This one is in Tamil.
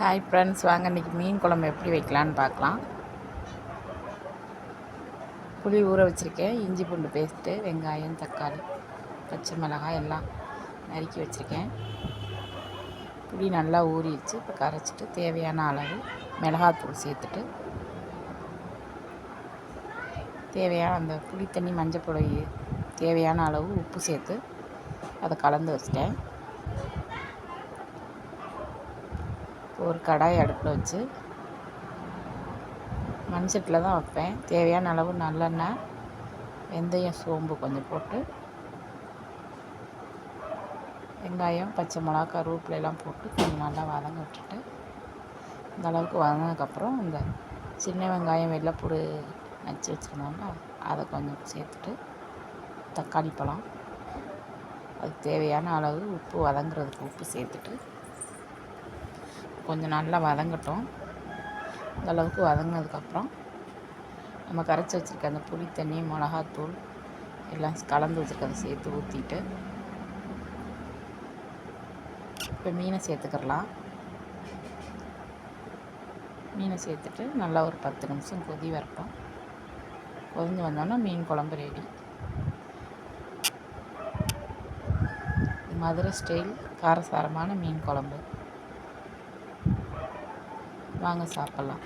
ஹாய் ஃப்ரெண்ட்ஸ் வாங்க இன்றைக்கி மீன் குழம்பு எப்படி வைக்கலான்னு பார்க்கலாம். புளி ஊற வச்சுருக்கேன். இஞ்சி பூண்டு பேஸ்ட்டு வெங்காயம் தக்காளி பச்சை மிளகாய் எல்லாம் நறுக்கி வச்சுருக்கேன். புளி நல்லா ஊறிடுச்சு. இப்போ கரைச்சிட்டு தேவையான அளவு மிளகாத்தூள் சேர்த்துட்டு தேவையான அந்த புளி தண்ணி மஞ்சள் பொடி தேவையான அளவு உப்பு சேர்த்து அதை கலந்து வச்சிட்டேன். ஒரு கடாய் அடுப்பில் வச்சு மண் சட்டில் தான் வைப்பேன். தேவையான அளவு நல்லெண்ணெய் வெந்தயம் சோம்பு கொஞ்சம் போட்டு வெங்காயம் பச்சை மிளகா கருவேப்பிலையெல்லாம் போட்டு கொஞ்சம் நல்லா வதங்க விட்டுட்டு இந்த அளவுக்கு வதங்கினதுக்கப்புறம் இந்த சின்ன வெங்காயம் வெள்ளைப்பூடு நச்சு வச்சுருந்தோம்னா அதை கொஞ்சம் சேர்த்துட்டு தக்காளி பழம் அதுக்கு தேவையான அளவு உப்பு வதங்குறதுக்கு உப்பு சேர்த்துட்டு கொஞ்சம் நல்லா வதங்கட்டும். இந்த அளவுக்கு வதங்கினதுக்கப்புறம் நம்ம கரைச்சி வச்சுருக்க அந்த புளி தண்ணி மிளகாத்தூள் எல்லாம் கலந்து வச்சுருக்கதை சேர்த்து ஊற்றிட்டு இப்போ மீனை சேர்த்துக்கிறலாம். மீனை சேர்த்துட்டு நல்லா ஒரு பத்து நிமிஷம் கொதி வரட்டும். கொதிஞ்சு வந்தோன்னா மீன் குழம்பு ரெடி மதுரை ஸ்டைல் காரசாரமான மீன் குழம்பு. வாங்க சாப்பிட்லாம்.